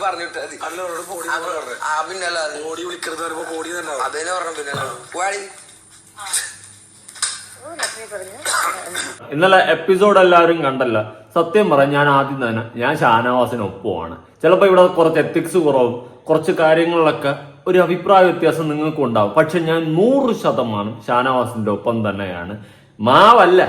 പറഞ്ഞിട്ട് മതി ആ, വിളിക്കരുത് പറയുമ്പോ പോടി തന്നെ അതന്നെ പറഞ്ഞു പിന്നെ പോയാടി ഇന്നലെ എപ്പിസോഡ് എല്ലാവരും കണ്ടല്ല. സത്യം പറയാൻ ഞാൻ ആദ്യം തന്നെ ഞാൻ ഷാനവാസിന് ഒപ്പമാണ്. ചിലപ്പോൾ ഇവിടെ കുറച്ച് എത്തിക്സ് കുറവും കുറച്ച് കാര്യങ്ങളിലൊക്കെ ഒരു അഭിപ്രായ വ്യത്യാസം നിങ്ങൾക്കും ഉണ്ടാവും. പക്ഷെ ഞാൻ നൂറ് ശതമാനം ഷാനവാസിന്റെ ഒപ്പം തന്നെയാണ്. മാവല്ല.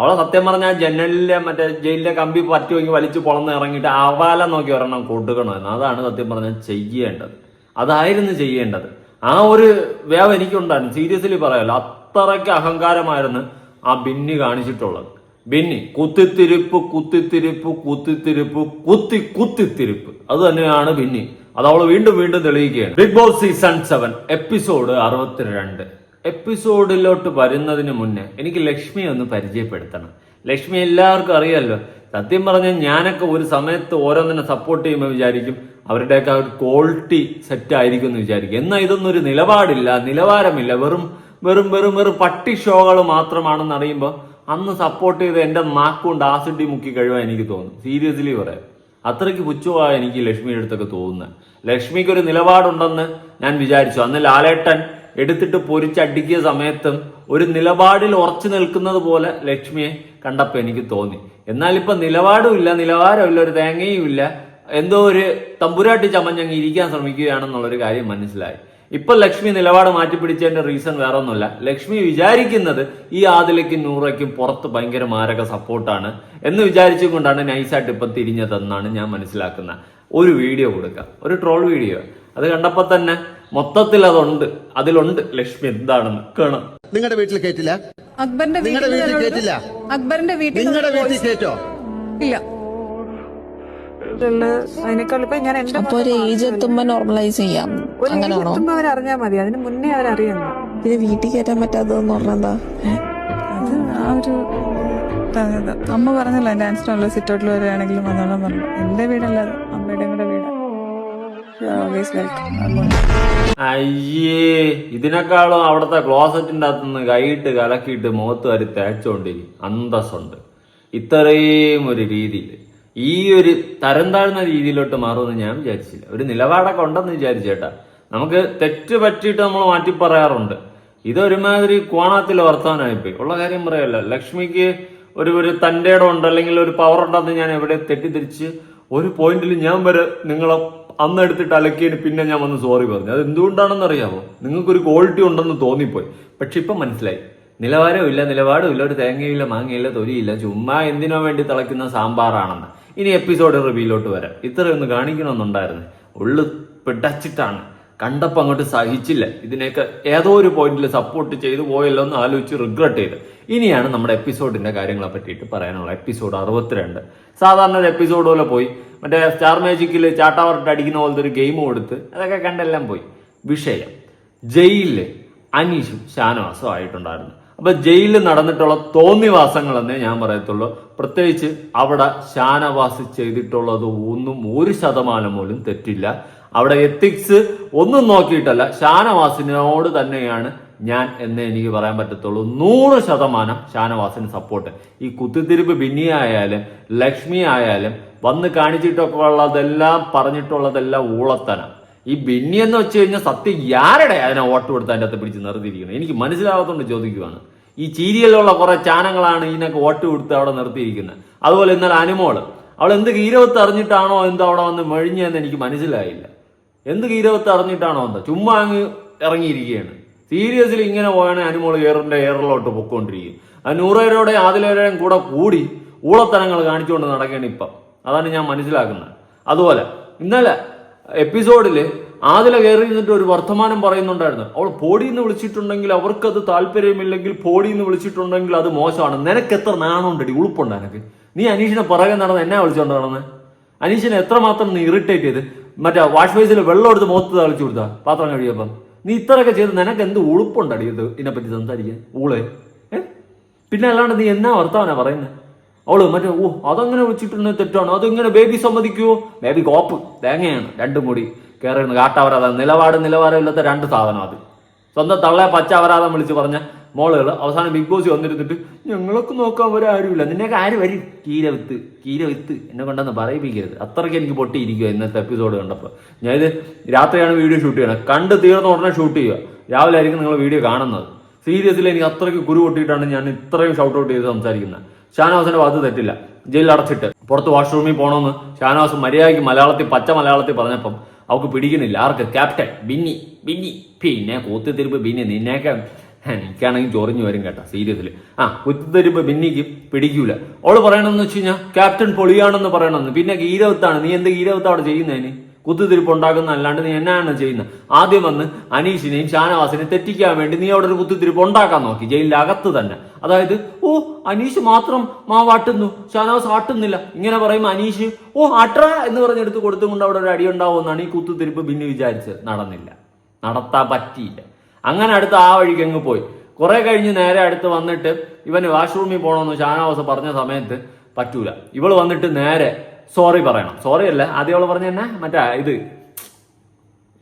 അവളെ സത്യം പറഞ്ഞാൽ ജനലിലെ മറ്റേ ജയിലിലെ കമ്പി പറ്റി പറ്റുമെങ്കിൽ വലിച്ചു പൊളന്ന് ഇറങ്ങിയിട്ട് അവാല നോക്കി ഒരെണ്ണം കൊടുക്കണമെന്ന് അതാണ് സത്യം പറഞ്ഞാൽ ചെയ്യേണ്ടത്. അതായിരുന്നു ചെയ്യേണ്ടത്. ആ ഒരു വേവ് എനിക്കുണ്ടായിരുന്നു. സീരിയസ്ലി പറയാലോ അത്രയ്ക്ക് അഹങ്കാരമായിരുന്നു ആ ബിന്നി കാണിച്ചിട്ടുള്ളത്. ബിന്നി കുത്തിത്തിരിപ്പ് കുത്തിത്തിരിപ്പ് കുത്തിത്തിരിപ്പ് കുത്തി കുത്തിത്തിരിപ്പ്. അത് തന്നെയാണ് ബിന്നി. അത് അവൾ വീണ്ടും വീണ്ടും തെളിയിക്കുകയാണ്. Bigg Boss season seven episode അറുപത്തിരണ്ട്. എപ്പിസോഡിലോട്ട് വരുന്നതിന് മുന്നേ എനിക്ക് ലക്ഷ്മിയെ ഒന്ന് പരിചയപ്പെടുത്തണം. ലക്ഷ്മി എല്ലാവർക്കും അറിയാമല്ലോ സത്യം പറഞ്ഞാൽ ഞാനൊക്കെ ഒരു സമയത്ത് ഓരോന്നിനെ സപ്പോർട്ട് ചെയ്യുമ്പോൾ വിചാരിക്കും അവരുടെയൊക്കെ ഒരു ക്വാളിറ്റി സെറ്റ് ആയിരിക്കും എന്ന് വിചാരിക്കും. എന്നാൽ ഇതൊന്നും ഒരു നിലപാടില്ല നിലവാരമില്ല. വെറും വെറും വെറും വെറും പട്ടി ഷോകൾ മാത്രമാണെന്ന് അറിയുമ്പോൾ അന്ന് സപ്പോർട്ട് ചെയ്ത് എന്റെ നാക്കുകൊണ്ട് ആസിഡി മുക്കി കഴിവാൻ എനിക്ക് തോന്നും. സീരിയസ്ലി പറയാം. അത്രയ്ക്ക് പുച്ഛമാണ് എനിക്ക് ലക്ഷ്മിയുടെ അടുത്തൊക്കെ തോന്നുന്നത്. ലക്ഷ്മിക്ക് ഒരു നിലപാടുണ്ടെന്ന് ഞാൻ വിചാരിച്ചു. അന്ന് ലാലേട്ടൻ എടുത്തിട്ട് പൊരിച്ചടിക്കിയ സമയത്തും ഒരു നിലപാടിൽ ഉറച്ചു നിൽക്കുന്നത് പോലെ ലക്ഷ്മിയെ കണ്ടപ്പോൾ എനിക്ക് തോന്നി. എന്നാൽ ഇപ്പൊ നിലപാടും ഇല്ല നിലവാരമില്ല ഒരു തേങ്ങയും ഇല്ല. എന്തോ ഒരു തമ്പുരാട്ടി ചമഞ്ഞങ്ങ് ഇരിക്കാൻ ശ്രമിക്കുകയാണെന്നുള്ളൊരു കാര്യം മനസ്സിലായി. ഇപ്പൊ ലക്ഷ്മി നിലപാട് മാറ്റിപ്പിടിച്ചതിന്റെ റീസൺ വേറെ ലക്ഷ്മി വിചാരിക്കുന്നത് ഈ ആദിലയ്ക്കും നൂറയ്ക്കും പുറത്ത് ഭയങ്കര മാരക സപ്പോർട്ടാണ് എന്ന് വിചാരിച്ചുകൊണ്ടാണ് നൈസായിട്ട് ഇപ്പൊ തിരിഞ്ഞതെന്നാണ് ഞാൻ മനസ്സിലാക്കുന്ന ഒരു വീഡിയോ കൊടുക്കുക ഒരു ട്രോൾ വീഡിയോ. അത് കണ്ടപ്പോൾ തന്നെ മൊത്തത്തിൽ അതുണ്ട്. അതിലുണ്ട്. ലക്ഷ്മി എന്താണെന്ന് കാണാം. നിങ്ങളുടെ വീട്ടിൽ കേട്ടില്ല അക്ബറിന്റെ നിങ്ങളുടെ വീട്ടിൽ കേട്ടില്ല ഞങ്ങളോട് അക്ബറിന്റെ വീട്ടിൽ നിങ്ങളുടെ വീട്ടിൽ കേട്ടോ ഇല്ല. അതിനേക്കാൾ ഇപ്പൊ ഞാൻ എന്റെ അപ്പൊ ഒരു ഏജ് എത്തുമ്പോ നോർമലൈസ് ചെയ്യാം. ഒരു അങ്ങനെയാണോ എത്തുമ്പോ അവരറിഞ്ഞാൽ മതി. അതിന് മുന്നേ അവരറിയണം പിന്നെ വീട്ടിൽ കയറ്റാൻ പറ്റാത്തതെന്ന് പറഞ്ഞെന്താ? അത് ആ ഒരു ഇത് അമ്മ പറഞ്ഞല്ലോ എന്റെ ആൻസിനുള്ള സിറ്റൗട്ടിൽ വരികയാണെങ്കിലും വന്നോളാം പറഞ്ഞു. എന്റെ വീടല്ല അത്. അമ്മയുടെ കൂടെ വീടാണ് വെൽക്കം അയ്യേ ഇതിനേക്കാളും അവിടുത്തെ ക്ലോസറ്റിന്റെ അകത്തുനിന്ന് കൈയിട്ട് കലക്കിയിട്ട് മുഖത്ത് വരി തേച്ചോണ്ടിരിക്കും അന്തസ്സുണ്ട്. ഇത്രയും ഒരു രീതിയിൽ ഈ ഒരു തരം താഴ്ന്ന രീതിയിലോട്ട് മാറുമെന്ന് ഞാൻ വിചാരിച്ചില്ല. ഒരു നിലപാടൊക്കെ ഉണ്ടെന്ന് വിചാരിച്ചേട്ടാ നമുക്ക് തെറ്റ് പറ്റിയിട്ട് നമ്മൾ മാറ്റി പറയാറുണ്ട് ഇതൊരുമാതിരി കോണാത്തിൽ വർത്തമാനമായിപ്പോയി. ഉള്ള കാര്യം പറയല്ല. ലക്ഷ്മിക്ക് ഒരു ഒരു തന്റെ ഇടം ഉണ്ട് അല്ലെങ്കിൽ ഒരു പവർ ഉണ്ടെന്ന് ഞാൻ എവിടെ തെറ്റിദ്ധരിച്ച് ഒരു പോയിന്റിൽ ഞാൻ വരെ നിങ്ങളെ അന്ന് എടുത്തിട്ട് അലക്കിയതിന് പിന്നെ ഞാൻ വന്ന് സോറി പറഞ്ഞു. അത് എന്തുകൊണ്ടാണെന്ന് അറിയാമോ നിങ്ങൾക്കൊരു ക്വാളിറ്റി ഉണ്ടെന്ന് തോന്നിപ്പോയി. പക്ഷെ ഇപ്പം മനസ്സിലായി. നിലവാരമില്ല നിലപാടുമില്ല ഒരു തേങ്ങയില്ല മാങ്ങയില്ല തൊലിയില്ല ചുമ്മാ എന്തിനോ വേണ്ടി തിളയ്ക്കുന്ന സാമ്പാറാണെന്ന്. ഇനി എപ്പിസോഡ് റിവ്യൂലോട്ട് വരാം. ഇത്രയൊന്ന് കാണിക്കണമെന്നുണ്ടായിരുന്നു. ഉള്ളു പിടച്ചിട്ടാണ്. കണ്ടപ്പോൾ അങ്ങോട്ട് സഹിച്ചില്ല. ഇതിനെയൊക്കെ ഏതോ ഒരു പോയിന്റിൽ സപ്പോർട്ട് ചെയ്തു പോയല്ലോ എന്ന് ആലോചിച്ച് റിഗ്രറ്റ് ചെയ്ത്. ഇനിയാണ് നമ്മുടെ എപ്പിസോഡിന്റെ കാര്യങ്ങളെ പറ്റിയിട്ട് പറയാനുള്ള എപ്പിസോഡ് അറുപത്തിരണ്ട്. സാധാരണ ഒരു എപ്പിസോഡ് പോലെ പോയി. മറ്റേ സ്റ്റാർ മാജിക്കിൽ ചാട്ടാവർട്ട് അടിക്കുന്ന പോലത്തെ ഒരു ഗെയിം കൊടുത്ത് അതൊക്കെ കണ്ടെല്ലാം പോയി. വിഷയം. ജയിലിൽ അനീഷും ഷാനവാസും ആയിട്ടുണ്ടായിരുന്നു. അപ്പൊ ജയിലിൽ നടന്നിട്ടുള്ള തോന്നിവാസങ്ങളെന്നേ ഞാൻ പറയത്തുള്ളൂ. പ്രത്യേകിച്ച് അവിടെ ഷാനവാസ് ചെയ്തിട്ടുള്ളത് ഒന്നും ഒരു ശതമാനം പോലും തെറ്റില്ല. അവിടെ എത്തിക്സ് ഒന്നും നോക്കിയിട്ടല്ല. ഷാനവാസിനോട് തന്നെയാണ് ഞാൻ എന്നേ എനിക്ക് പറയാൻ പറ്റത്തുള്ളൂ. നൂറ് ശതമാനം ഷാനവാസിന് സപ്പോർട്ട് ഈ കുത്തിത്തിരിപ്പ് ബിന്നി ആയാലും ലക്ഷ്മി ആയാലും വന്ന് കാണിച്ചിട്ടൊക്കെ ഉള്ളതെല്ലാം പറഞ്ഞിട്ടുള്ളതെല്ലാം ഊളത്തനം ഈ ബിന്നി എന്ന് വെച്ച് കഴിഞ്ഞാൽ സത്യം ആരുടെ അതിനെ വോട്ട് കൊടുത്ത് അതിന്റെ അകത്ത് പിടിച്ച് നിർത്തിയിരിക്കുന്നത് എനിക്ക് മനസ്സിലാവാത്തോണ്ട് ചോദിക്കുവാണ്. ഈ ചീരിയലുള്ള കുറെ ചാനങ്ങളാണ് ഇതിനൊക്കെ വോട്ട് കൊടുത്ത് അവിടെ നിർത്തിയിരിക്കുന്നത്. അതുപോലെ ഇന്നലെ അനുമോൾ അവൾ എന്ത് ഗീരവത്ത് അറിഞ്ഞിട്ടാണോ എന്തോ അവിടെ വന്ന് മെഴിഞ്ഞതെന്ന് എനിക്ക് മനസ്സിലായില്ല. എന്ത് ഗീരവത്ത് അറിഞ്ഞിട്ടാണോ എന്താ? ചുമ്മാ അങ്ങ് ഇറങ്ങിയിരിക്കുകയാണ്. സീരിയസ്ലി ഇങ്ങനെ പോയാണ് അനുമോൾ എയറിന്റെ എയറിലോട്ട് പൊക്കോണ്ടിരിക്കും. ആ നൂറുപേരോടെ ആദിലേരെയും കൂടെ കൂടി ഊളത്തനങ്ങൾ കാണിച്ചുകൊണ്ട് നടക്കുകയാണ് ഇപ്പം. അതാണ് ഞാൻ മനസ്സിലാക്കുന്നത്. അതുപോലെ ഇന്നലെ എപ്പിസോഡിൽ ആദില കയറി നിന്നിട്ട് ഒരു വർത്തമാനം പറയുന്നുണ്ടായിരുന്നു. അവൾ പോടിയെന്ന് വിളിച്ചിട്ടുണ്ടെങ്കിൽ അവർക്കത് താല്പര്യമില്ലെങ്കിൽ പോടിയെന്ന് വിളിച്ചിട്ടുണ്ടെങ്കിൽ അത് മോശമാണ്. നിനക്ക് എത്ര നാണമുണ്ടടി ഉളുപ്പുണ്ട് എനിക്ക് നീ അനീഷിനെ പുറകെ നടന്ന് എന്നെ വിളിച്ചോണ്ട് നടന്ന്? അനീഷിനെ എത്രമാത്രം നീ ഇറിറ്റേറ്റ് ചെയ്ത്? മറ്റേ വാഷ് ബേസിൽ വെള്ളം എടുത്ത് മുഖത്ത് തളിച്ചു കൊടുത്താ? പാത്രം കഴിയപ്പം നീ ഇത്രയൊക്കെ ചെയ്ത് നിനക്ക് എന്ത് ഉളുപ്പുണ്ടടി ഇത് ഇതിനെപ്പറ്റി സംസാരിക്കാൻ? ഊളെ. ഏ? പിന്നെ അല്ലാണ്ട് നീ എന്നാ വർത്താവനാ പറയുന്നത് അവൾ മറ്റേ ഓ അതങ്ങനെ വെച്ചിട്ടുണ്ടെങ്കിൽ തെറ്റാണ്. അതിങ്ങനെ ബേബി സമ്മതിക്കുവോ? ബേബി കോപ്പ് തേങ്ങയാണ് രണ്ടും കൂടി. കയറുന്നത് കാട്ടവരാധം നിലപാട് നിലവാരമില്ലാത്ത രണ്ട് സാധനം അത്. സ്വന്തം തള്ളെ പച്ച അപരാധം വിളിച്ച് പറഞ്ഞ മോളുകൾ അവസാനം ബിഗ് ബോസ് വന്നിരുന്നിട്ട് ഞങ്ങളൊക്കെ നോക്കാൻ വരെ ആരുമില്ല നിന്നെയൊക്കെ ആര് വരും? കീര വിത്ത് കീര വിത്ത്. എന്നെ കൊണ്ടൊന്ന് പറയിപ്പിക്കരുത്. അത്രയ്ക്ക് എനിക്ക് പൊട്ടിയിരിക്കുക ഇന്നത്തെ എപ്പിസോഡ് കണ്ടപ്പോൾ ഞാനിത് രാത്രിയാണ് വീഡിയോ ഷൂട്ട് ചെയ്യണം. കണ്ട് തീർന്ന ഉടനെ ഷൂട്ട് ചെയ്യുക രാവിലെ ആയിരിക്കും നിങ്ങൾ വീഡിയോ കാണുന്നത്. സീരിയസിൽ എനിക്ക് അത്രയ്ക്ക് കുരു പൊട്ടിയിട്ടാണ് ഞാൻ ഇത്രയും ഷൗട്ട് ഔട്ട് ചെയ്ത് സംസാരിക്കുന്നത്. ഷാനവാസിന്റെ ഭാഗത്ത് തെറ്റില്ല. ജയിലിൽ അടച്ചിട്ട്. പുറത്ത് വാഷ്റൂമിൽ പോകണമെന്ന് ഷാനവാസ് മര്യാദയ്ക്ക് മലയാളത്തിൽ പച്ച മലയാളത്തിൽ പറഞ്ഞപ്പം അവൾക്ക് പിടിക്കുന്നില്ല. ആർക്ക്? ക്യാപ്റ്റൻ. ബിന്നി. ബിന്നി. പിന്നെ കൂത്തിത്തിരിപ്പ് ബിന്നി. നിന്നെയൊക്കെ എനിക്കാണെങ്കിൽ ചൊറിഞ്ഞു വരും കേട്ടോ സീരിയസിൽ ആ കുത്തിത്തിരിപ്പ് ബിന്നിക്ക് പിടിക്കൂല. അവൾ പറയണമെന്ന് വെച്ച് കഴിഞ്ഞാൽ ക്യാപ്റ്റൻ പൊളിയാണെന്ന് പറയണമെന്ന് പിന്നെ ഗീരവത്താണ്. നീ എന്ത് ഗീരവത്താണ് അവിടെ ചെയ്യുന്നതിന് കുത്തിത്തിരിപ്പ് ഉണ്ടാക്കുന്ന അല്ലാണ്ട് നീ എന്നാണ് ചെയ്യുന്നത് ആദ്യം വന്ന് അനീഷിനെയും ഷാനവാസിനെയും തെറ്റിക്കാൻ വേണ്ടി നീ അവിടെ ഒരു കുത്തിത്തിരിപ്പ് ഉണ്ടാക്കാൻ നോക്കി. ജയിലിന്റെ അകത്ത് തന്നെ. അതായത് ഓ അനീഷ് മാത്രം മാവാട്ടുന്നു ഷാനവാസ് ആട്ടുന്നില്ല. ഇങ്ങനെ പറയുമ്പോൾ അനീഷ് ഓ അട്ര എന്ന് പറഞ്ഞെടുത്ത് കൊടുത്തുകൊണ്ട് അവിടെ ഒരു അടി ഉണ്ടാവുമെന്നാണ് ഈ കുത്തിത്തിരിപ്പ് പിന്നെ വിചാരിച്ചത്. നടന്നില്ല. നടത്താൻ പറ്റിയില്ല. അങ്ങനെ അടുത്ത് ആ വഴിക്ക് അങ്ങ് പോയി. കുറെ കഴിഞ്ഞ് നേരെ അടുത്ത് വന്നിട്ട് ഇവന് വാഷ്റൂമിൽ പോകണമെന്ന് ഷാനവാസ് പറഞ്ഞ സമയത്ത് പറ്റൂല. ഇവൾ വന്നിട്ട് നേരെ സോറി പറയണം. സോറി അല്ല ആദ്യം അവൾ പറഞ്ഞ തന്നെ മറ്റേ ഇത്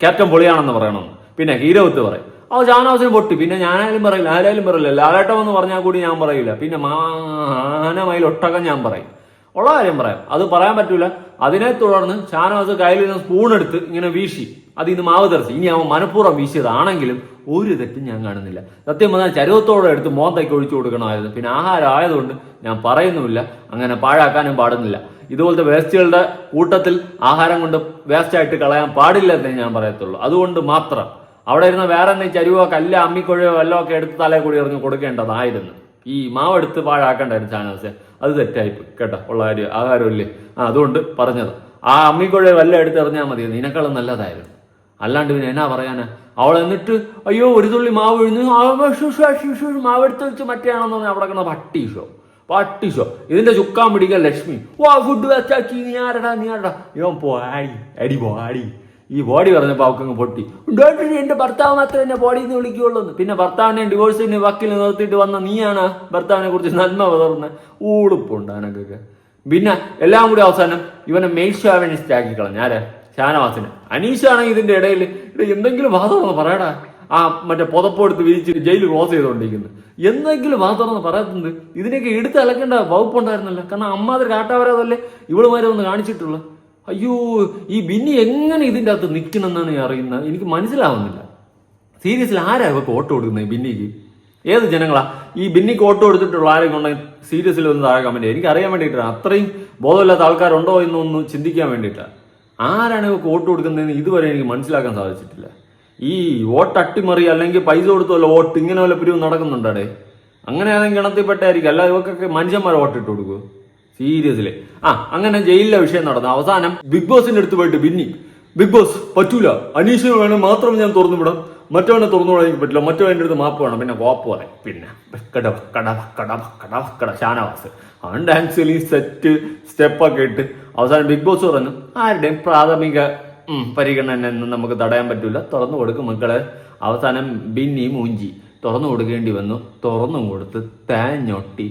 ക്യാപ്റ്റൻ പൊളിയാണെന്ന് പറയണമെന്ന് പിന്നെ ഹീരോത്ത് പറയും. ആ ഷാനവാസിന് പൊട്ടി. പിന്നെ ഞാനായാലും പറയില്ല ആരായാലും പറയില്ല. ലാലേട്ടം എന്ന് പറഞ്ഞാൽ കൂടി ഞാൻ പറയില്ല. പിന്നെ മാനമയിൽ ഒട്ടകം ഞാൻ പറയും. ഉള്ള കാര്യം പറയാം. അത് പറയാൻ പറ്റൂല. അതിനെ തുടർന്ന് ഷാനവാസ് കയ്യിൽ നിന്ന് സ്പൂൺ എടുത്ത് ഇങ്ങനെ വീശി. അത് ഇന്ന് മാവ് തെറിച്ച്. ഇനി അവൻ മനഃപൂർവം വീശിയതാണെങ്കിലും ഒരു തെറ്റും ഞാൻ കാണുന്നില്ല. സത്യം പറഞ്ഞാൽ ചരുവത്തോടെ എടുത്ത് മോന്തയ്ക്ക് ഒഴിച്ചു കൊടുക്കണമായിരുന്നു. പിന്നെ ആഹാരം ആയതുകൊണ്ട് ഞാൻ പറയുന്നുമില്ല. അങ്ങനെ പാഴാക്കാനും പാടുന്നില്ല. ഇതുപോലത്തെ വേസ്റ്റുകളുടെ കൂട്ടത്തിൽ ആഹാരം കൊണ്ട് വേസ്റ്റായിട്ട് കളയാൻ പാടില്ല എന്നേ ഞാൻ പറയത്തുള്ളൂ. അതുകൊണ്ട് മാത്രം. അവിടെ ഇരുന്ന വേറെ എന്തെങ്കിലും ചരുവോ കല്ല അമ്മിക്കൊഴയോ വല്ലോ ഒക്കെ എടുത്ത് തലേ കൂടി എറിഞ്ഞ് കൊടുക്കേണ്ടതായിരുന്നു. ഈ മാവ് എടുത്ത് പാഴാക്കണ്ടായിരുന്നു ചാനൽസ് അത് തെറ്റായിപ്പോയി കേട്ടോ ഉള്ള കാര്യം. ആഹാരമില്ലേ ആ അതുകൊണ്ട് പറഞ്ഞത്. ആ അമ്മിക്കുഴയെ വല്ല എടുത്ത് എറിഞ്ഞാൽ മതി. നിനക്കളും നല്ലതായിരുന്നു. അല്ലാണ്ട് പിന്നെ എന്നാ പറയാനാ? അവൾ എന്നിട്ട് അയ്യോ ഒരു തുള്ളി മാവ് എഴുന്നു ആ, മാവ് എടുത്ത് വെച്ച് മറ്റേ ആണെന്ന് പറഞ്ഞാൽ അവിടെ കിടന്ന പട്ടി ഷോ പട്ടി ഷോ ഇതിന്റെ ചുക്കാൻ പിടിക്കാൻ ലക്ഷ്മി. വാ ഫുഡ് വെച്ചാക്കി നീ ആരടാ നീ ആരടാ? ഇവൻ പോടി അടി ഈ ബോഡി പറഞ്ഞപ്പോൾ അവക്കങ്ങ് പൊട്ടി. "ഡോക്ടർ, എന്റെ ഭർത്താവ് മാത്രമേ എന്നെ ബോഡി എന്ന് വിളിക്കുകയുള്ളൂ എന്ന്." പിന്നെ ഭർത്താവിനെ ഡിവോഴ്സിന് വക്കീൽ നിർത്തിയിട്ട് വന്ന നീയാണ് ഭർത്താവിനെ കുറിച്ച് നന്മ പകർന്ന ഊളുപ്പുണ്ട് അനക്കൊക്കെ പിന്നെ എല്ലാം കൂടി അവസാനം ഇവനെ മെയിൽ ഷാവനിസ്റ്റ് ആക്കി കളഞ്ഞു. ആരെ? ഷാനവാസിന്. അനീഷാണെങ്കിൽ ഇതിന്റെ ഇടയിൽ എന്തെങ്കിലും വാദമെന്ന് പറയടാ. ആ മറ്റേ പുതപ്പെടുത്ത് വിരിച്ച് ജയിൽ ക്ലോസ് ചെയ്തുകൊണ്ടിരിക്കുന്നു എന്തെങ്കിലും വാദമെന്ന് പറയാത്തത് ഇതിനൊക്കെ എടുത്ത് അലക്കേണ്ട വകുപ്പുണ്ടായിരുന്നല്ലോ. കാരണം അമ്മാതിരി കാട്ടാവരാതല്ലേ ഇവളുമാരെ ഒന്ന് കാണിച്ചിട്ടുള്ളൂ? അയ്യോ ഈ ബിന്നി എങ്ങനെ ഇതിന്റെ അകത്ത് നിൽക്കണമെന്നാണ് അറിയുന്നത്? എനിക്ക് മനസ്സിലാവുന്നില്ല. സീരിയസിൽ ആരാ ഇവർക്ക് ഓട്ടോ കൊടുക്കുന്നത് ബിന്നിക്ക്? ഏത് ജനങ്ങളാ? ഈ ബിന്നിക്ക് ഓട്ടോ കൊടുത്തിട്ടുള്ള ആരെങ്കിലും ഉണ്ടെങ്കിൽ സീരിയസിൽ ഒന്ന് താഴെ കമന്റ് എനിക്ക് അറിയാൻ വേണ്ടിയിട്ടാണ്. അത്രയും ബോധമില്ലാത്ത ആൾക്കാരുണ്ടോ എന്നൊന്ന് ചിന്തിക്കാൻ വേണ്ടിയിട്ടാണ് ആരാണ് ഇവർക്ക് വോട്ട് കൊടുക്കുന്നതെന്ന് ഇതുവരെ എനിക്ക് മനസ്സിലാക്കാൻ സാധിച്ചിട്ടില്ല. ഈ വോട്ട് അട്ടിമറി അല്ലെങ്കിൽ പൈസ കൊടുത്തോ വല്ല വോട്ട് ഇങ്ങനെ വല്ല പിരിവ് നടക്കുന്നുണ്ടേ അങ്ങനെ ആണെങ്കിൽ ഗണത്തിൽപ്പെട്ടായിരിക്കും അല്ല ഇവർക്കൊക്കെ മനുഷ്യന്മാർ വോട്ട് ഇട്ട് കൊടുക്കുമോ സീരിയസ്ലി. ആ അങ്ങനെ ജയിലിലെ വിഷയം നടന്നു. അവസാനം ബിഗ് ബോസിന്റെ അടുത്ത് പോയിട്ട് ബിന്നി ബിഗ് ബോസ് പറ്റൂല. അനീഷിന് വേണം മാത്രം ഞാൻ തുറന്നു വിടാം മറ്റവനെ തുറന്നു വിടാൻ എനിക്ക് പറ്റില്ല. മറ്റവന്റെ അടുത്ത് മാപ്പ് വേണം. പിന്നെ വാപ്പ് പറയും പിന്നെ കട കട കട കട കട ഷാനവാസ് അവൻ സെറ്റ് സ്റ്റെപ്പൊക്കെ ഇട്ട് അവസാനം ബിഗ് ബോസ് പറഞ്ഞു ആരുടെയും പ്രാഥമിക പരിഗണന നമുക്ക് തടയാൻ പറ്റൂല. തുറന്നു കൊടുക്കും മക്കളെ. അവസാനം ബിന്നി മൂഞ്ചി തുറന്നു കൊടുക്കേണ്ടി വന്നു. തുറന്നു കൊടുത്ത് തേഞ്ഞൊട്ടി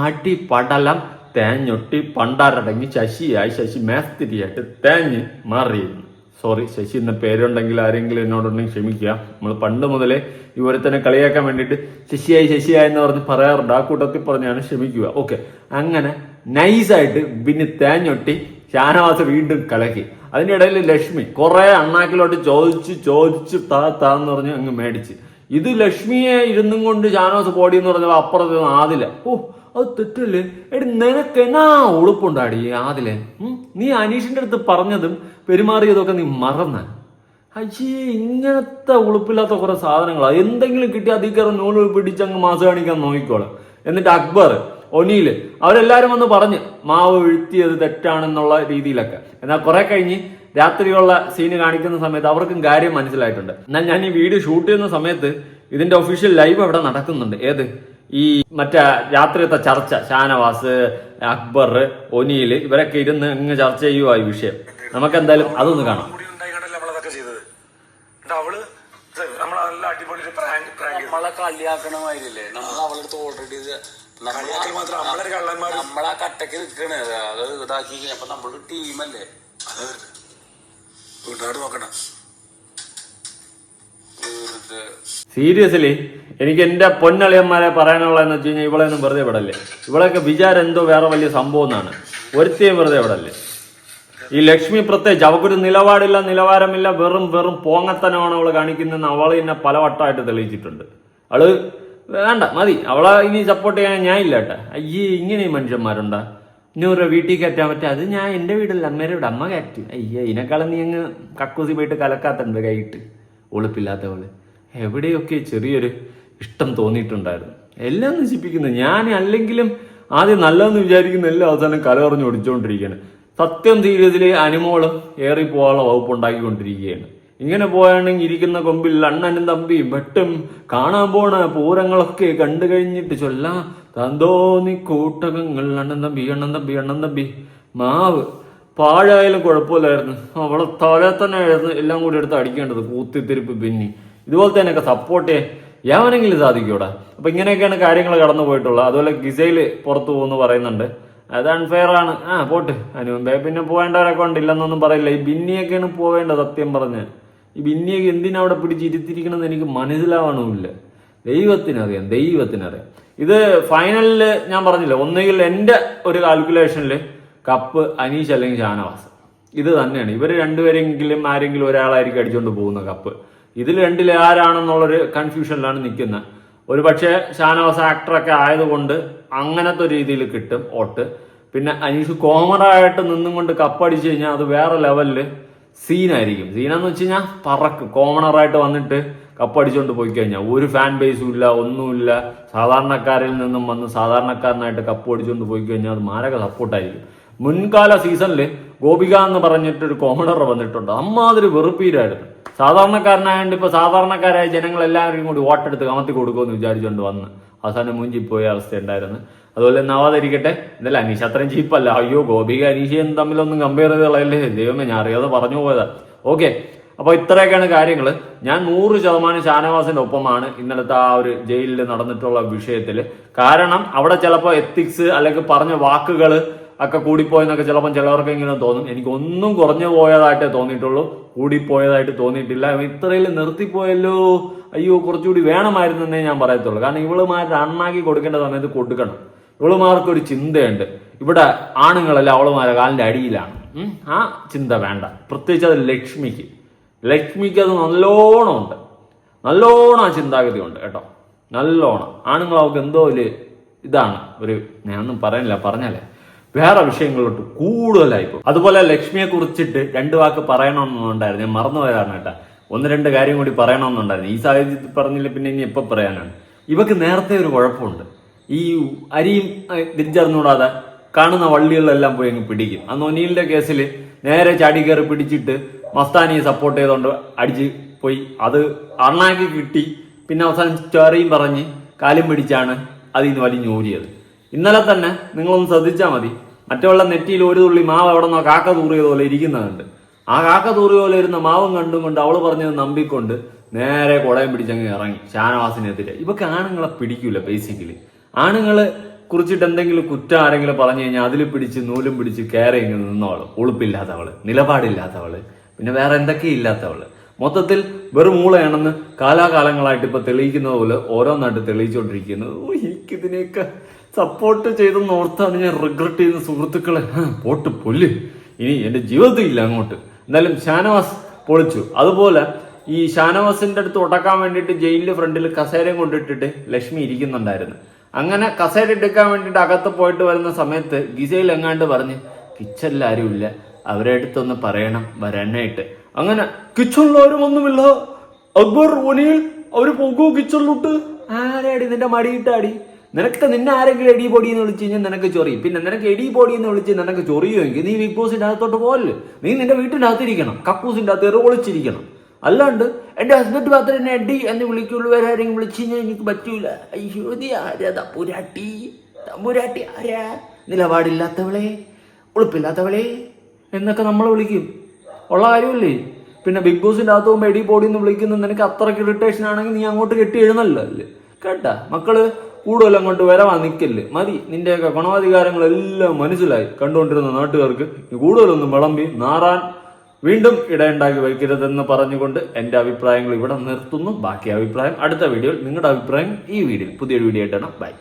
ആട്ടി പടലം തേഞ്ഞൊട്ടി പണ്ടാരടങ്ങി ശശിയായി. ശശി മേസ്തിരിയായിട്ട് തേഞ്ഞ് മാറിയിരുന്നു. സോറി ശശി എന്ന പേരുണ്ടെങ്കിൽ ആരെങ്കിലും എന്നോടുണ്ടെങ്കിൽ ക്ഷമിക്കുക. നമ്മൾ പണ്ട് മുതലേ ഇവരത്തന്നെ കളിയാക്കാൻ വേണ്ടിയിട്ട് ശശിയായി ശശിയായി എന്ന് പറഞ്ഞ് പറയാറുണ്ട്. ആ കൂട്ടത്തിൽ പറഞ്ഞാണ് ക്ഷമിക്കുക. ഓക്കെ അങ്ങനെ നൈസായിട്ട് പിന്നെ തേഞ്ഞൊട്ടി ഷാനവാസ് വീണ്ടും കലക്കി. അതിനിടയിൽ ലക്ഷ്മി കുറെ അണ്ണാക്കിലോട്ട് ചോദിച്ച് ചോദിച്ച് താ താ എന്ന് പറഞ്ഞ് അങ്ങ് മേടിച്ച്. ഇത് ലക്ഷ്മിയെ ഇരുന്നും കൊണ്ട് ഷാനവാസ് പോടി എന്ന് പറഞ്ഞപ്പോൾ അപ്പുറത്ത് ആദില്ല ഓ അത് തെറ്റല്ലേ? എടി നിനക്ക് എന്നാ ഉളുപ്പുണ്ടാടി ആദിലെ? നീ അനീഷിന്റെ അടുത്ത് പറഞ്ഞതും പെരുമാറിയതൊക്കെ നീ മറന്ന. അയ്യേ ഇങ്ങനത്തെ ഉളുപ്പില്ലാത്ത കുറെ സാധനങ്ങളാ. എന്തെങ്കിലും കിട്ടി അതിൽ കയറി പിടിച്ച് അങ്ങ് മാസം കാണിക്കാൻ നോക്കിക്കോളാം. എന്നിട്ട് അക്ബർ ഒനീൽ അവരെല്ലാരും വന്ന് പറഞ്ഞ് മാവ് വീഴ്ത്തിയത് തെറ്റാണെന്നുള്ള രീതിയിലൊക്കെ. എന്നാൽ കുറെ കഴിഞ്ഞ് രാത്രിയുള്ള സീന് കാണിക്കുന്ന സമയത്ത് അവർക്കും കാര്യം മനസ്സിലായിട്ടുണ്ട്. എന്നാൽ ഞാൻ ഈ വീഡിയോ ഷൂട്ട് ചെയ്യുന്ന സമയത്ത് ഇതിന്റെ ഒഫീഷ്യൽ ലൈവ് അവിടെ നടക്കുന്നുണ്ട്. ഏത്? ഈ മറ്റേ രാത്രിയത്തെ ചർച്ച ഷാനവാസ് അക്ബർ ഒനിയിൽ ഇവരൊക്കെ ഇരുന്ന് ഇങ്ങ് ചർച്ച ചെയ്യുക ഈ വിഷയം. നമുക്ക് എന്തായാലും അതൊന്ന് കാണാം. അവൾ നമ്മളെ നല്ല അടിപൊളി പ്രാങ്ക് പ്രാങ്ക്. നമ്മളെ കളിയാക്കണമായിരില്ലേ നമ്മൾ അവളടുത്ത് ഓൾറെഡി നമ്മളാ കട്ടക്ക് നിൽക്കണേ അത് ഇതാക്കി അപ്പൊ നമ്മളൊരു ടീമല്ലേ വീട്ടുകാട് നോക്കണ്ട. സീരിയസ്ലി എനിക്ക് എന്റെ പൊന്നളിയന്മാരെ പറയാനുള്ളതെന്ന് വെച്ച് കഴിഞ്ഞാൽ ഇവളെയൊന്നും വെറുതെ വിടല്ലേ? ഇവളൊക്കെ വിചാരം എന്തോ വേറെ വലിയ സംഭവം എന്നാണ്. ഒരുത്തിയും വെറുതെ വിടല്ലേ? ഈ ലക്ഷ്മി പ്രത്യേകിച്ച് അവക്കൊരു നിലപാടില്ല നിലവാരമില്ല വെറും വെറും പോങ്ങത്തനമാണ് അവൾ കാണിക്കുന്നതെന്ന് അവൾ എന്നെ പലവട്ടമായിട്ട് തെളിയിച്ചിട്ടുണ്ട്. അവൾ വേണ്ട മതി അവളെ ഇനി സപ്പോർട്ട് ചെയ്യാൻ ഞാൻ ഇല്ല കേട്ടാ. അയ്യേ ഇങ്ങനെ മനുഷ്യന്മാരുണ്ടാ. നൂറ് വീട്ടിൽ കയറ്റാൻ പറ്റും. അത് ഞാൻ എന്റെ വീടല്ല അമ്മേരെ വീട് അമ്മ കയറ്റും. അയ്യേ ഇതിനേക്കാളും നീ അങ്ങ് കക്കൂസി പോയിട്ട് കലക്കാത്തുണ്ട് കൈയിട്ട്. ഒളിപ്പില്ലാത്തവൾ. എവിടെയൊക്കെ ചെറിയൊരു ഇഷ്ടം തോന്നിയിട്ടുണ്ടായിരുന്നു. എല്ലാം നശിപ്പിക്കുന്നു. ഞാൻ അല്ലെങ്കിലും ആദ്യം നല്ലതെന്ന് വിചാരിക്കുന്ന എല്ലാം അവസാനം കലകറിഞ്ഞ് ഒടിച്ചുകൊണ്ടിരിക്കുകയാണ് സത്യം തീരത്തിലെ അനുമോളും ഏറി പോകാനുള്ള വകുപ്പ് ഉണ്ടാക്കിക്കൊണ്ടിരിക്കുകയാണ്. ഇങ്ങനെ പോയാണെങ്കിൽ ഇരിക്കുന്ന കൊമ്പിൽ അണ്ണനും തമ്പി വെട്ടും കാണാൻ പോണ പൂരങ്ങളൊക്കെ കണ്ടു കഴിഞ്ഞിട്ട് ചൊല്ലാം തന്തോന്നി കൂട്ടകങ്ങൾ അണ്ണൻ തമ്പി അണ്ണൻ തമ്പി അണ്ണൻ തമ്പി. മാവ്. പാഴായാലും കുഴപ്പമില്ലായിരുന്നു. അവളെ തല തന്നെ എല്ലാം കൂടി എടുത്ത് അടിക്കേണ്ടത്. കൂത്തിത്തിരിപ്പ് പിന്നി ഇതുപോലെ തന്നെയൊക്കെ സപ്പോർട്ട് ചെയ്യാൻ യാവനെങ്കിലും സാധിക്കൂടാ? അപ്പൊ ഇങ്ങനെയൊക്കെയാണ് കാര്യങ്ങൾ കടന്നു പോയിട്ടുള്ളത്. അതുപോലെ ഗിസയിൽ പുറത്തു പോകുന്ന പറയുന്നുണ്ട്. അത് അൺഫെയർ ആണ്. ആ പോട്ട്. അതിന് മുമ്പേ പിന്നെ പോകേണ്ടവരൊക്കെ ഉണ്ട് ഇല്ലെന്നൊന്നും പറയില്ല. ഈ ബിന്നിയൊക്കെയാണ് പോവേണ്ടത് സത്യം പറഞ്ഞ്. ഈ ബിന്നിയൊക്കെ എന്തിനാ അവിടെ പിടിച്ചിരുത്തിരിക്കണമെന്ന് എനിക്ക് മനസ്സിലാവണമില്ല. ദൈവത്തിനറിയാം ദൈവത്തിനറിയാം ഇത് ഫൈനലിൽ ഞാൻ പറഞ്ഞില്ല ഒന്നുകിൽ എന്റെ ഒരു കാൽക്കുലേഷനിൽ കപ്പ് അനീഷ് അല്ലെങ്കിൽ ഷാനവാസ്. ഇത് തന്നെയാണ്. ഇവർ രണ്ടുപേരെങ്കിലും ആരെങ്കിലും ഒരാളായിരിക്കും അടിച്ചുകൊണ്ട് പോകുന്ന കപ്പ്. ഇതിൽ രണ്ടിൽ ആരാണെന്നുള്ളൊരു കൺഫ്യൂഷനിലാണ് നിൽക്കുന്നത് ഒരു പക്ഷേ ഷാനവാസ് ആക്ടറൊക്കെ ആയതുകൊണ്ട് അങ്ങനത്തെ ഒരു രീതിയിൽ കിട്ടും വോട്ട്. പിന്നെ അനീഷ് കോമറായിട്ട് നിന്നും കൊണ്ട് കപ്പടിച്ചു കഴിഞ്ഞാൽ അത് വേറെ ലെവലിൽ സീനായിരിക്കും. സീനെന്ന് വെച്ച് കഴിഞ്ഞാൽ പറക്കും. കോമണറായിട്ട് വന്നിട്ട് കപ്പടിച്ചുകൊണ്ട് പോയി കഴിഞ്ഞാൽ ഒരു ഫാൻ ബേസും ഇല്ല ഒന്നുമില്ല. സാധാരണക്കാരിൽ നിന്നും വന്ന് സാധാരണക്കാരനായിട്ട് കപ്പ് അടിച്ചുകൊണ്ട് പോയി കഴിഞ്ഞാൽ അത് മാരക സപ്പോർട്ടായിരിക്കും. മുൻകാല സീസണിൽ ഗോപിക എന്ന് പറഞ്ഞിട്ടൊരു കോമണർ വന്നിട്ടുണ്ട്. അമ്മാതിരി വെറുപ്പീരായിരുന്നു. സാധാരണക്കാരനായതുകൊണ്ട് ഇപ്പൊ സാധാരണക്കാരായ ജനങ്ങൾ എല്ലാവരും കൂടി വോട്ടെടുത്ത് കമത്തി കൊടുക്കുമെന്ന് വിചാരിച്ചുകൊണ്ട് വന്ന്. അവസാനം മുഞ്ചിപ്പോയ പോയ അവസ്ഥ ഉണ്ടായിരുന്നു അതുപോലെ നവാതിരിക്കട്ടെ എന്തല്ല അനീഷ് അത്രയും ചീപ്പല്ല. അയ്യോ ഗോപിക അനീഷയും തമ്മിലൊന്നും കമ്പയർ ചെയ്ത് കളയല്ലേ? ദൈവമേ ഞാൻ അറിയാതെ പറഞ്ഞു പോയതാ. ഓക്കെ. അപ്പൊ ഇത്രയൊക്കെയാണ് കാര്യങ്ങൾ ഞാൻ നൂറ് ശതമാനം ഷാനവാസിന്റെ ഒപ്പമാണ് ഇന്നലത്തെ ആ ഒരു ജയിലിൽ നടന്നിട്ടുള്ള വിഷയത്തിൽ കാരണം അവിടെ ചിലപ്പോൾ എത്തിക്സ് അല്ലെങ്കിൽ പറഞ്ഞ വാക്കുകൾ ഒക്കെ കൂടിപ്പോയെന്നൊക്കെ ചിലപ്പം ചിലവർക്ക് ഇങ്ങനെ തോന്നും. എനിക്ക് ഒന്നും കുറഞ്ഞു പോയതായിട്ടേ തോന്നിയിട്ടുള്ളൂ. കൂടിപ്പോയതായിട്ട് തോന്നിയിട്ടില്ല. ഇത്രയിൽ നിർത്തിപ്പോയല്ലോ. അയ്യോ കുറച്ചുകൂടി വേണമായിരുന്നെന്നേ ഞാൻ പറയത്തുള്ളൂ. കാരണം ഇവളുമാർ അണ്ണാക്കി കൊടുക്കേണ്ട സമയത്ത് കൊടുക്കണം. ഇവളുമാർക്കൊരു ചിന്തയുണ്ട്. ഇവിടെ ആണുങ്ങളല്ല അവളുമാരെ കാലിന്റെ അടിയിലാണ്. ആ ചിന്ത വേണ്ട. പ്രത്യേകിച്ച് അത് ലക്ഷ്മിക്ക്. ലക്ഷ്മിക്ക് അത് നല്ലോണം ഉണ്ട്. നല്ലോണം ആ ചിന്താഗതി ഉണ്ട് കേട്ടോ. നല്ലോണം. ആണുങ്ങൾ അവർക്ക് എന്തോ ഒരു ഇതാണ്. ഒരു ഞാനൊന്നും പറയുന്നില്ല പറഞ്ഞാലേ. വേറെ വിഷയങ്ങളിലോട്ട് കൂടുതലായിപ്പോ അതുപോലെ ലക്ഷ്മിയെ കുറിച്ചിട്ട് രണ്ട് വാക്ക് പറയണമെന്നുണ്ടായിരുന്നു. ഞാൻ മറന്നുപോയതാണ് കേട്ടാ. ഒന്ന് രണ്ട് കാര്യം കൂടി പറയണമെന്നുണ്ടായിരുന്നു. ഈ സാഹചര്യത്തിൽ പറഞ്ഞില്ല പിന്നെ ഇനി എപ്പോൾ പറയാനാണ്? ഇവക്ക് നേരത്തെ ഒരു കുഴപ്പമുണ്ട്. ഈ അരിയും തിരിച്ചറിഞ്ഞുകൂടാതെ കാണുന്ന വള്ളികളെല്ലാം പോയി അങ്ങ് പിടിക്കും. അന്ന് ഒനീലിന്റെ കേസിൽ നേരെ ചാടി കയറി പിടിച്ചിട്ട് മസ്താനിയെ സപ്പോർട്ട് ചെയ്തുകൊണ്ട് അടിച്ച് പോയി. അത് അണ്ണാക്കി കിട്ടി. പിന്നെ അവസാനം ചോരയും പറഞ്ഞ് കാലും പിടിച്ചാണ് അതിൽ നിന്ന് വലിഞ്ഞൂരിയത് ഇന്നലെ തന്നെ നിങ്ങളൊന്ന് ശ്രദ്ധിച്ചാൽ മതി. മറ്റുള്ള നെറ്റിയിൽ ഒരു തുള്ളി മാവ് അവിടെ നിന്നോ കാക്ക തൂറിയത് പോലെ ഇരിക്കുന്നതുണ്ട്. ആ കാക്ക തൂറിയ പോലെ ഇരുന്ന മാവും കണ്ടും കൊണ്ട് അവൾ പറഞ്ഞത് നമ്പിക്കൊണ്ട് നേരെ കുടയം പിടിച്ചങ്ങ് ഇറങ്ങി ഷാനവാസിനെതിരെ. ഇവക്ക് ആണുങ്ങളെ പിടിക്കൂല ബേസിക്കലി ആണുങ്ങളെ കുറിച്ചിട്ട് എന്തെങ്കിലും കുറ്റം ആരെങ്കിലും പറഞ്ഞു കഴിഞ്ഞാൽ അതിൽ പിടിച്ച് നൂലും പിടിച്ച് കയറി ഇങ്ങനെ നിന്നവൾ ഉളുപ്പില്ലാത്തവൾ നിലപാടില്ലാത്തവൾ പിന്നെ വേറെ എന്തൊക്കെ ഇല്ലാത്തവൾ. മൊത്തത്തിൽ വെറും മൂളയാണെന്ന് കാലാകാലങ്ങളായിട്ട് ഇപ്പൊ തെളിയിക്കുന്നത് പോലെ ഓരോന്നായിട്ട് തെളിയിച്ചുകൊണ്ടിരിക്കുന്നത് എനിക്കിതിനെയൊക്കെ സപ്പോർട്ട് ചെയ്തെന്ന് ഓർത്താണ് ഞാൻ റിഗ്രറ്റ് ചെയ്യുന്ന സുഹൃത്തുക്കളെ. പോട്ട് പൊല്ല്. ഇനി എന്റെ ജീവിതത്തിൽ ഇല്ല അങ്ങോട്ട്. എന്തായാലും ഷാനവാസ് പൊളിച്ചു. അതുപോലെ ഈ ഷാനവാസിന്റെ അടുത്ത് ഉടക്കാൻ വേണ്ടിയിട്ട് ജയിലിന്റെ ഫ്രണ്ടിൽ കസേരയും കൊണ്ടിട്ടിട്ട് ലക്ഷ്മി ഇരിക്കുന്നുണ്ടായിരുന്നു. അങ്ങനെ കസേര എടുക്കാൻ വേണ്ടിയിട്ട് അകത്ത് പോയിട്ട് വരുന്ന സമയത്ത് ഗിസയിൽ എങ്ങാണ്ട് പറഞ്ഞ് കിച്ചണിൽ ആരുമില്ല അവരെ അടുത്തൊന്ന് പറയണം. വരാനായിട്ട് അങ്ങനെ കിച്ചണിലാരും ഒന്നുമില്ല. അക്ബർ ഒനിയിൽ അവർ പോകൂ കിച്ചണിലോട്ട്? ആരാടി നിന്റെ മടിയിട്ടാടി നിനക്ക് നിന്നെ ആരെങ്കിലും എടി പൊടി എന്ന് വിളിച്ചു കഴിഞ്ഞാൽ നിനക്ക് ചൊറിയും. പിന്നെ നിനക്ക് എടി പൊടി എന്ന് വിളിച്ച് നിനക്ക് ചൊറിയുമെങ്കിൽ നീ ബിഗ് ബോസിന്റെ അകത്തോട്ട് പോകല്ലേ നീ നിന്റെ വീട്ടിന്റെ അകത്തിരിക്കണം കക്കൂസിന്റെ അകത്ത് എറി ഒളിച്ചിരിക്കണം. അല്ലാണ്ട് എന്റെ ഹസ്ബൻഡ് മാത്രം എന്നെ എടി എന്ന് വിളിക്കുള്ളൂ. വേറെ ആരെങ്കിലും വിളിച്ചു കഴിഞ്ഞാൽ എനിക്ക് പറ്റൂല. അയ്യോ നീ ആരാ? തമ്പുരാട്ടി. തമ്പുരാട്ടി ആരാ? നിലപാടില്ലാത്തവളെ ഉളുപ്പില്ലാത്തവളെ എന്നൊക്കെ നമ്മൾ വിളിക്കും. ഉള്ള കാര്യമല്ലേ? പിന്നെ ബിഗ് ബോസിന്റെ അകത്ത് പോകുമ്പോൾ എടി പൊടി എന്ന് വിളിക്കുന്നത് നിനക്ക് അത്രയ്ക്ക് ഇറിറ്റേഷൻ ആണെങ്കിൽ നീ അങ്ങോട്ട് കെട്ടി എഴുന്നല്ലോ അല്ലേ കേട്ടാ? മക്കൾ കൂടുതൽ അങ്ങോട്ട് വരവാ നിൽക്കല്ലേ മതി. നിന്റെയൊക്കെ ഗുണാധികാരങ്ങളെല്ലാം മനസ്സിലായി. കണ്ടുകൊണ്ടിരുന്ന നാട്ടുകാർക്ക് കൂടുതലൊന്നും വിളമ്പി നാറാൻ വീണ്ടും ഇടയുണ്ടാക്കി വയ്ക്കരുതെന്ന് പറഞ്ഞുകൊണ്ട് എന്റെ അഭിപ്രായങ്ങൾ ഇവിടെ നിർത്തുന്നു. ബാക്കി അഭിപ്രായം അടുത്ത വീഡിയോയിൽ നിങ്ങളുടെ അഭിപ്രായം ഈ വീഡിയോയിൽ. പുതിയൊരു വീഡിയോ ആയിട്ടാണ്. ബൈ.